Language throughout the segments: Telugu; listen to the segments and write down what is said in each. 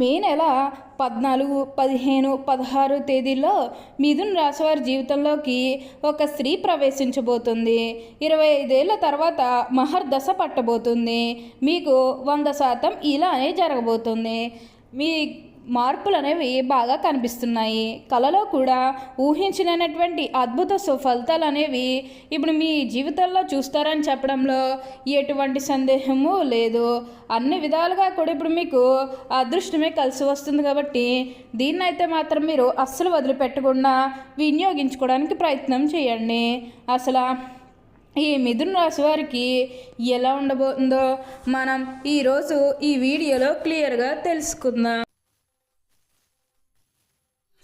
మే నెల పద్నాలుగు పదిహేను పదహారు తేదీల్లో మిథున్ రాశివారి జీవితంలోకి ఒక స్త్రీ ప్రవేశించబోతుంది. ఇరవై ఐదేళ్ళ తర్వాత మహర్దశ పట్టబోతుంది. మీకు వంద శాతం ఇలానే జరగబోతుంది. మీ మార్పులు అనేవి బాగా కనిపిస్తున్నాయి. కళలో కూడా ఊహించలేనటువంటి అద్భుత సుఫలితాలు అనేవి ఇప్పుడు మీ జీవితంలో చూస్తారని చెప్పడంలో ఎటువంటి సందేహము లేదు. అన్ని విధాలుగా కూడా ఇప్పుడు మీకు అదృష్టమే కలిసి వస్తుంది కాబట్టి దీన్ని అయితే మాత్రం మీరు అస్సలు వదిలిపెట్టకుండా వినియోగించుకోవడానికి ప్రయత్నం చేయండి. అసలు ఈ మిథున రాశి వారికి ఎలా ఉండబోతుందో మనం ఈరోజు ఈ వీడియోలో క్లియర్గా తెలుసుకుందాం.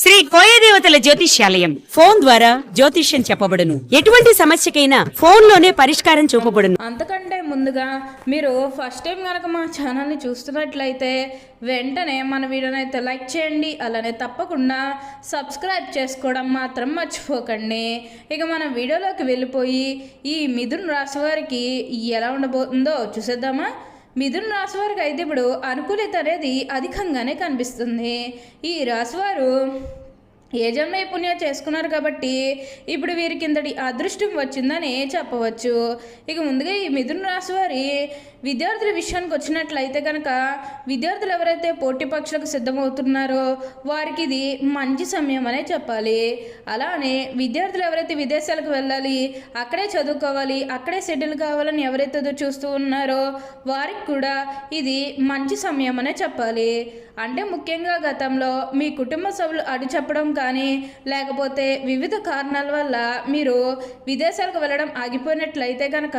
శ్రీ కోయదేవతల జ్యోతిష్యాలయం. ఫోన్ ద్వారా జ్యోతిష్యం చెప్పబడును. ఎటువంటి సమస్యకైనా ఫోన్లోనే పరిష్కారం చూపబడును. అంతకంటే ముందుగా మీరు ఫస్ట్ టైం కనుక మా ఛానల్ని చూస్తున్నట్లయితే వెంటనే మన వీడియోని అయితే లైక్ చేయండి అలానే తప్పకుండా సబ్స్క్రైబ్ చేసుకోవడం మాత్రం మర్చిపోకండి. ఇక మన వీడియోలోకి వెళ్ళిపోయి ఈ మిథున్ రాశి వారికి ఎలా ఉండబోతుందో చూసేద్దామా? మిథున్ రాశి వారికి అయితే ఇప్పుడు అనుకూలత అనేది అధికంగానే కనిపిస్తుంది. ఈ రాశివారు ఏ జన్మ పుణ్యం చేసుకున్నారు కాబట్టి ఇప్పుడు వీరికి ఇంతటి అదృష్టం వచ్చిందని చెప్పవచ్చు. ఇక ముందుగా ఈ మిథున రాశి వారి విద్యార్థుల విషయానికి వచ్చినట్లయితే కనుక విద్యార్థులు ఎవరైతే పోటీ పక్షులకు సిద్ధమవుతున్నారో వారికి ఇది మంచి సమయం అనే చెప్పాలి. అలానే విద్యార్థులు ఎవరైతే విదేశాలకు వెళ్ళాలి అక్కడే చదువుకోవాలి అక్కడే సెటిల్ కావాలని ఎవరైతే ఎదురు చూస్తూ ఉన్నారో వారికి కూడా ఇది మంచి సమయం అనే చెప్పాలి. అంటే ముఖ్యంగా గతంలో మీ కుటుంబ సభ్యులు అడి చెప్పడం కానీ లేకపోతే వివిధ కారణాల వల్ల మీరు విదేశాలకు వెళ్ళడం ఆగిపోయినట్లయితే కనుక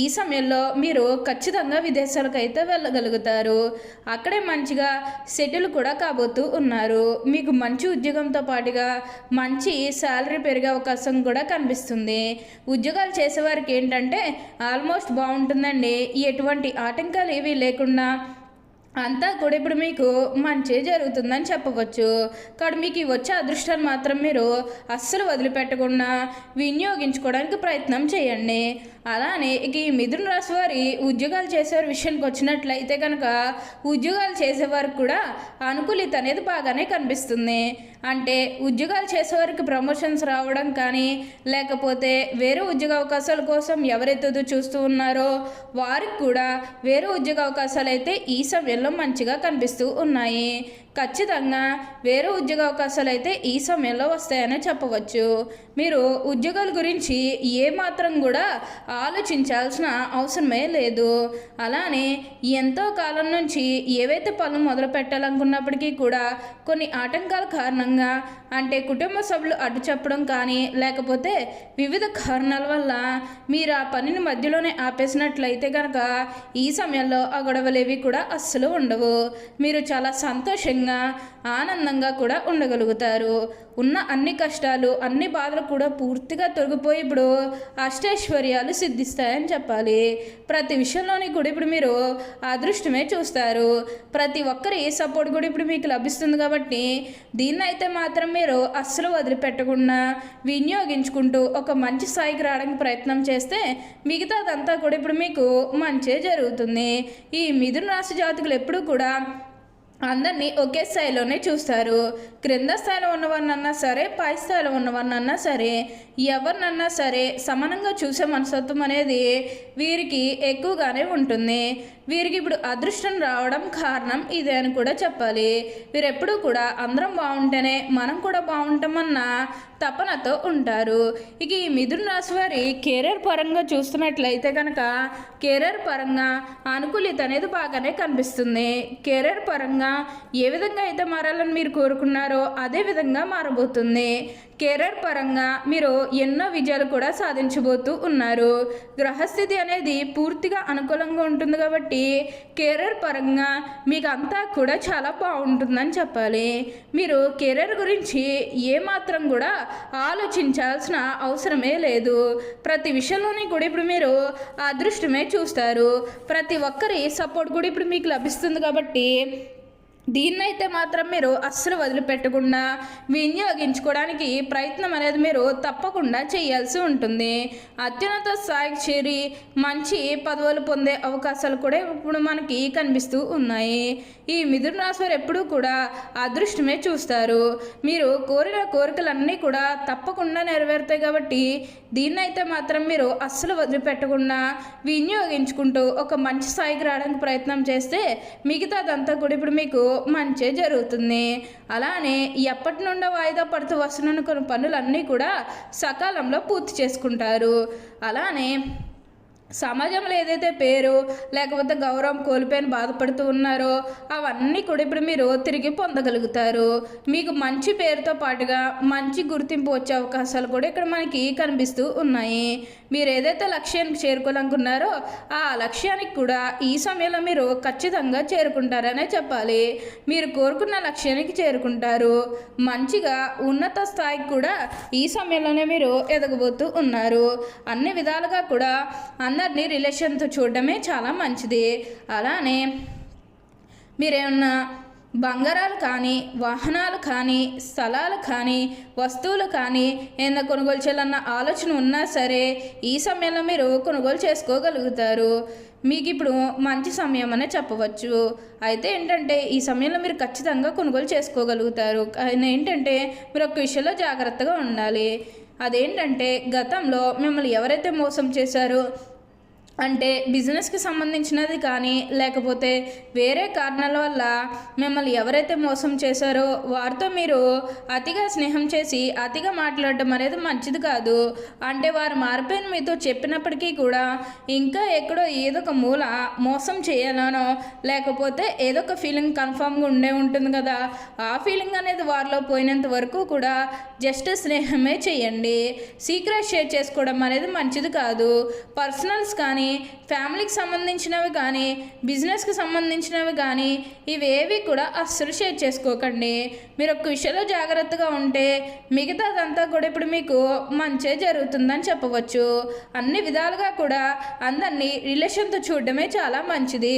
ఈ సమయంలో మీరు ఖచ్చితంగా విదేశాలకు అయితే వెళ్ళగలుగుతారు. అక్కడే మంచిగా సెటిల్ కూడా కాబోతూ ఉన్నారు. మీకు మంచి ఉద్యోగంతో పాటుగా మంచి శాలరీ పెరిగే అవకాశం కూడా కనిపిస్తుంది. ఉద్యోగాలు చేసేవారికి ఏంటంటే ఆల్మోస్ట్ బాగుంటుందండి. ఎటువంటి ఆటంకాలు ఏవి లేకుండా అంతా కూడా ఇప్పుడు మీకు మంచి జరుగుతుందని చెప్పవచ్చు. కాబట్టి మీకు వచ్చే అదృష్టాన్ని మాత్రం మీరు అస్సలు వదిలిపెట్టకుండా వినియోగించుకోవడానికి ప్రయత్నం చేయండి. అలానే ఇక ఈ మిథున రాశి వారి ఉద్యోగాలు చేసేవారి విషయానికి వచ్చినట్లయితే కనుక ఉద్యోగాలు చేసేవారికి కూడా అనుకూలిత అనేది బాగానే కనిపిస్తుంది. అంటే ఉద్యోగాలు చేసేవారికి ప్రమోషన్స్ రావడం కానీ లేకపోతే వేరే ఉద్యోగ అవకాశాల కోసం ఎవరైతే చూస్తూ ఉన్నారో వారికి కూడా వేరే ఉద్యోగ అవకాశాలు అయితే ఈ సమయంలో మంచిగా కనిపిస్తూ ఉన్నాయి. ఖచ్చితంగా వేరే ఉద్యోగ అవకాశాలు అయితే ఈ సమయంలో వస్తాయనే చెప్పవచ్చు. మీరు ఉద్యోగాల గురించి ఏమాత్రం కూడా ఆలోచించాల్సిన అవసరమే లేదు. అలానే ఎంతో కాలం నుంచి ఏవైతే పనులు మొదలు పెట్టాలనుకున్నప్పటికీ కూడా కొన్ని ఆటంకాల కారణంగా అంటే కుటుంబ సభ్యులు అడ్డు చెప్పడం కానీ లేకపోతే వివిధ కారణాల వల్ల మీరు ఆ పనిని మధ్యలోనే ఆపేసినట్లయితే కనుక ఈ సమయంలో ఆ గొడవలేవి కూడా అస్సలు ఉండవు. మీరు చాలా సంతోషంగా ఆనందంగా కూడా ఉండగలుగుతారు. ఉన్న అన్ని కష్టాలు అన్ని బాధలు కూడా పూర్తిగా తొలగిపోయి ఇప్పుడు అష్టైశ్వర్యాలు సిద్ధిస్తాయని చెప్పాలి. ప్రతి విషయంలోని కూడా ఇప్పుడు మీరు అదృష్టమే చూస్తారు. ప్రతి ఒక్కరి సపోర్ట్ కూడా ఇప్పుడు మీకు లభిస్తుంది కాబట్టి దీన్ని అయితే మాత్రం మీరు అస్సలు వదిలిపెట్టకుండా వినియోగించుకుంటూ ఒక మంచి స్థాయికి రావడానికి ప్రయత్నం చేస్తే మిగతాదంతా కూడా ఇప్పుడు మీకు మంచే జరుగుతుంది. ఈ మిథున రాశి జాతకులు ఎప్పుడూ కూడా అందరినీ ఒకే స్థాయిలోనే చూస్తారు. క్రింద స్థాయిలో ఉన్నవారినన్నా సరే పై స్థాయిలో ఉన్నవారినన్నా సరే ఎవరినన్నా సరే సమానంగా చూసే మనస్తత్వం అనేది వీరికి ఎక్కువగానే ఉంటుంది. వీరికి ఇప్పుడు అదృష్టం రావడం కారణం ఇదే అని కూడా చెప్పాలి. వీరెప్పుడూ కూడా అందరం బాగుంటేనే మనం కూడా బాగుంటామన్న తపనతో ఉంటారు. ఇక ఈ మిథున రాశి వారి కెరీర్ పరంగా చూస్తున్నట్లయితే కనుక కెరీర్ పరంగా అనుకూలిత అనేది బాగానే కనిపిస్తుంది. కెరీర్ పరంగా ఏ విధంగా అయితే మారాలని మీరు కోరుకున్నారో అదే విధంగా మారబోతుంది. కెరీర్ పరంగా మీరు ఎన్నో విజయాలు కూడా సాధించబోతూ ఉన్నారు. గ్రహస్థితి అనేది పూర్తిగా అనుకూలంగా ఉంటుంది కాబట్టి కెరీర్ పరంగా మీకు అంతా కూడా చాలా బాగుంటుందని చెప్పాలి. మీరు కెరీర్ గురించి ఏమాత్రం కూడా ఆలోచించాల్సిన అవసరమే లేదు. ప్రతి విషయంలోని కూడా ఇప్పుడు మీరు అదృష్టమే చూస్తారు. ప్రతి ఒక్కరి సపోర్ట్ కూడా ఇప్పుడు మీకు లభిస్తుంది కాబట్టి దీన్నైతే మాత్రం మీరు అస్సలు వదిలిపెట్టకుండా వినియోగించుకోవడానికి ప్రయత్నం అనేది మీరు తప్పకుండా చేయాల్సి ఉంటుంది. అత్యున్నత స్థాయికి చేరి మంచి పదవులు పొందే అవకాశాలు కూడా ఇప్పుడు మనకి కనిపిస్తూ ఉన్నాయి. ఈ మిథున రాశి వారు ఎప్పుడూ కూడా అదృష్టమే చూస్తారు. మీరు కోరిన కోరికలన్నీ కూడా తప్పకుండా నెరవేరుతాయి కాబట్టి దీన్నైతే మాత్రం మీరు అస్సలు వదిలిపెట్టకుండా వినియోగించుకుంటూ ఒక మంచి స్థాయికి రావడానికి ప్రయత్నం చేస్తే మిగతాదంతా కూడా ఇప్పుడు మీకు మంచే జరుగుతుంది. అలానే ఎప్పటి నుండో వాయిదా పడుతూ వస్తున్న కొన్ని పనులన్నీ కూడా సకాలంలో పూర్తి చేసుకుంటారు. అలానే సమాజంలో ఏదైతే పేరు లేకపోతే గౌరవం కోల్పోయిన బాధపడుతూ ఉన్నారో అవన్నీ కూడా ఇప్పుడు మీరు తిరిగి పొందగలుగుతారు. మీకు మంచి పేరుతో పాటుగా మంచి గుర్తింపు వచ్చే అవకాశాలు కూడా ఇక్కడ మనకి కనిపిస్తూ ఉన్నాయి. మీరు ఏదైతే లక్ష్యానికి చేరుకోవాలనుకున్నారో ఆ లక్ష్యానికి కూడా ఈ సమయంలో మీరు ఖచ్చితంగా చేరుకుంటారనే చెప్పాలి. మీరు కోరుకున్న లక్ష్యానికి చేరుకుంటారు. మంచిగా ఉన్నత స్థాయికి కూడా ఈ సమయంలోనే మీరు ఎదగబోతూ ఉన్నారు. అన్ని విధాలుగా కూడా అందరినీ రిలేషన్తో చూడడమే చాలా మంచిది. అలానే మీరేమన్నా బంగారాలు కానీ వాహనాలు కానీ స్థలాలు కానీ వస్తువులు కానీ ఏదైనా కొనుగోలు చేయాలన్న ఆలోచన ఉన్నా సరే ఈ సమయంలో మీరు కొనుగోలు చేసుకోగలుగుతారు. మీకు ఇప్పుడు మంచి సమయం అనే చెప్పవచ్చు. అయితే ఏంటంటే ఈ సమయంలో మీరు ఖచ్చితంగా కొనుగోలు చేసుకోగలుగుతారు. కానీ ఏంటంటే మీరు ఒక విషయంలో జాగ్రత్తగా ఉండాలి. అదేంటంటే గతంలో మిమ్మల్ని ఎవరైతే మోసం చేశారో అంటే బిజినెస్కి సంబంధించినది కానీ లేకపోతే వేరే కారణాల వల్ల మిమ్మల్ని ఎవరైతే మోసం చేశారో వారితో మీరు అతిగా స్నేహం చేసి అతిగా మాట్లాడడం అనేది మంచిది కాదు. అంటే వారు మారిపోయిన మీతో చెప్పినప్పటికీ కూడా ఇంకా ఎక్కడో ఏదో ఒక మూల మోసం చేయాలనో లేకపోతే ఏదో ఒక ఫీలింగ్ కన్ఫామ్గా ఉండే ఉంటుంది కదా. ఆ ఫీలింగ్ అనేది వారిలో పోయినంత వరకు కూడా జస్ట్ స్నేహమే చేయండి. సీక్రెట్ షేర్ చేసుకోవడం అనేది మంచిది కాదు. పర్సనల్స్ కానీ ఫ్యామిలీకి సంబంధించినవి కానీ బిజినెస్కి సంబంధించినవి కానీ ఇవేవి కూడా అస్సలు షేర్ చేసుకోకండి. మీరు ఒక్క విషయంలో జాగ్రత్తగా ఉంటే మిగతాదంతా కూడా ఇప్పుడు మీకు మంచే జరుగుతుందని చెప్పవచ్చు. అన్ని విధాలుగా కూడా అందరినీ రిలేషన్తో చూడడమే చాలా మంచిది.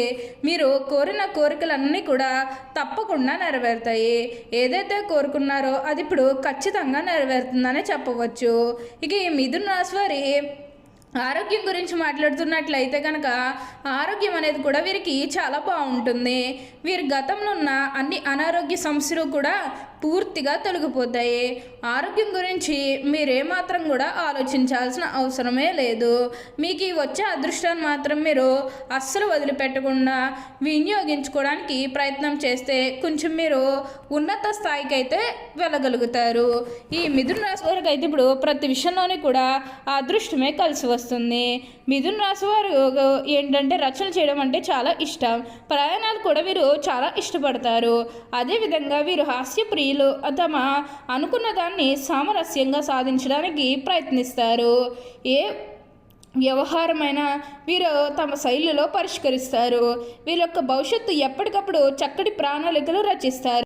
మీరు కోరిన కోరికలన్నీ కూడా తప్పకుండా నెరవేరుతాయి. ఏదైతే కోరుకున్నారో అది ఇప్పుడు ఖచ్చితంగా నెరవేరుతుందనే చెప్పవచ్చు. ఇక ఈ మిథున రాశి వారి ఆరోగ్యం గురించి మాట్లాడుతున్నట్లయితే కనుక ఆరోగ్యం అనేది కూడా వీరికి చాలా బాగుంటుంది. వీరి గతంలో ఉన్న అన్ని అనారోగ్య సమస్యలు కూడా పూర్తిగా తొలగిపోతాయి. ఆరోగ్యం గురించి మీరేమాత్రం కూడా ఆలోచించాల్సిన అవసరమే లేదు. మీకు ఈ వచ్చే అదృష్టాన్ని మాత్రం మీరు అస్సలు వదిలిపెట్టకుండా వినియోగించుకోవడానికి ప్రయత్నం చేస్తే కొంచెం మీరు ఉన్నత స్థాయికి అయితే వెళ్ళగలుగుతారు. ఈ మిథున రాశి వారికి అయితే ఇప్పుడు ప్రతి విషయంలోనే కూడా అదృష్టమే కలిసి వస్తుంది. మిథున్ రాశి వారు ఏంటంటే రచన చేయడం అంటే చాలా ఇష్టం. ప్రయాణాలు కూడా వీరు చాలా ఇష్టపడతారు. అదేవిధంగా వీరు హాస్య ప్రియులు తమ అనుకున్న దాన్ని సామరస్యంగా సాధించడానికి ప్రయత్నిస్తారు. ఏ వ్యవహారమైన వీరు తమ శైలిలో పరిష్కరిస్తారు. వీరి యొక్క భవిష్యత్తు ఎప్పటికప్పుడు చక్కటి ప్రణాళికలు రచిస్తారు.